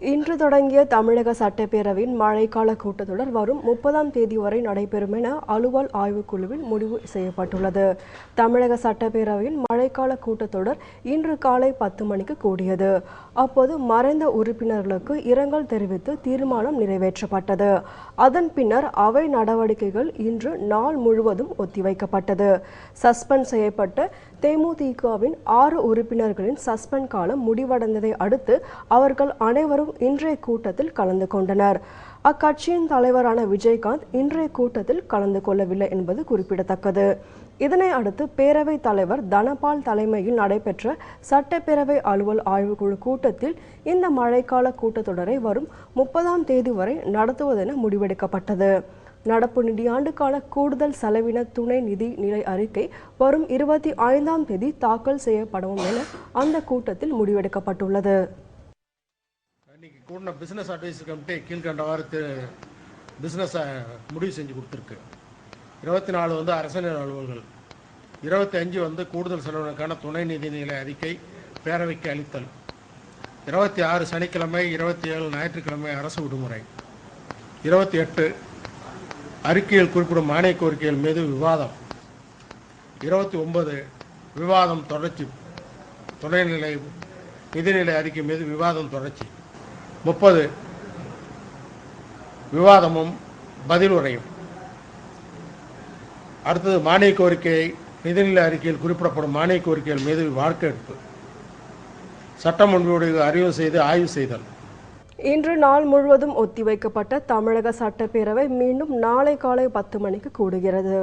இன்று தொடங்கிய தமிழக சட்டப்பேரவையின் மழைக்கால கூட்டத்தொடர் வரும் முப்பதாம் தேதி வரை நடைபெறும் என அலுவல் ஆய்வுக்குழுவில் முடிவு செய்யப்பட்டுள்ளது. தமிழக சட்டப்பேரவையின் மழைக்கால கூட்டத்தொடர் இன்று காலை பத்து மணிக்கு கூடியது. அப்போது மறைந்த உறுப்பினர்களுக்கு இரங்கல் தெரிவித்து தீர்மானம் நிறைவேற்றப்பட்டது. அதன் பின்னர் அவை நடவடிக்கைகள் இன்று நாள் முழுவதும் ஒத்திவைக்கப்பட்டது. சஸ்பெண்ட் செய்யப்பட்ட தேமுதிகவின் ஆறு உறுப்பினர்களின் சஸ்பெண்ட் காலம் முடிவடைந்ததை அடுத்து அவர்கள் அனைவரும் இன்றைய கூட்டத்தில் கலந்து கொண்டனர். அக்கட்சியின் தலைவரான விஜயகாந்த் இன்றைய கூட்டத்தில் கலந்து கொள்ளவில்லை என்பது குறிப்பிடத்தக்கது. இதனை அடுத்து பேரவைத் தலைவர் தனபால் தலைமையில் நடைபெற்ற சட்டப்பேரவை அலுவல் ஆய்வுக்குழு கூட்டத்தில் இந்த மழைக்கால கூட்டத்தொடரை வரும் முப்பதாம் தேதி வரை நடத்துவதென முடிவெடுக்கப்பட்டது. நடப்பு நிதியாண்டுக்கான கூடுதல் செலவின துணை நிதி நிலை அறிக்கை வரும் இருபத்தி ஐந்தாம் தேதி தாக்கல் செய்யப்படும் என அந்த கூட்டத்தில் முடிவெடுக்கப்பட்டுள்ளது. இன்னைக்கு கூடின பிஸ்னஸ் அட்வைஸ் கமிட்டி கீழ்கண்டவாறு பிஸ்னஸை முடிவு செஞ்சு கொடுத்துருக்கு. இருபத்தி நாலு வந்து அரசியல் அலுவல்கள். இருபத்தி அஞ்சு வந்து கூடுதல் செலவினருக்கான துணை நிதிநிலை அறிக்கை பேரவைக்கு அளித்தல். இருபத்தி ஆறு சனிக்கிழமை இருபத்தி ஏழு ஞாயிற்றுக்கிழமை அரசு விடுமுறை. இருபத்தி எட்டு அறிக்கையில் குறிப்பிடும் மானிய கோரிக்கைகள் மீது விவாதம். இருபத்தி ஒன்பது விவாதம் தொடர்ச்சி. துணைநிலை நிதிநிலை அறிக்கை மீது விவாதம் தொடர்ச்சி. முப்பது. விவாதமும் பதிலுரையும் அடுத்தது மானிய கோரிக்கை நிதிநிலை அறிக்கையில் குறிப்பிடப்படும் மானிய கோரிக்கைகள் மீது வாக்கெடுப்பு சட்டம் முன்வடிவு அறிவு செய்து ஆய்வு செய்தல். இன்று நாள் முழுவதும் ஒத்திவைக்கப்பட்ட தமிழக சட்டப்பேரவை மீண்டும் நாளை காலை பத்து மணிக்கு கூடுகிறது.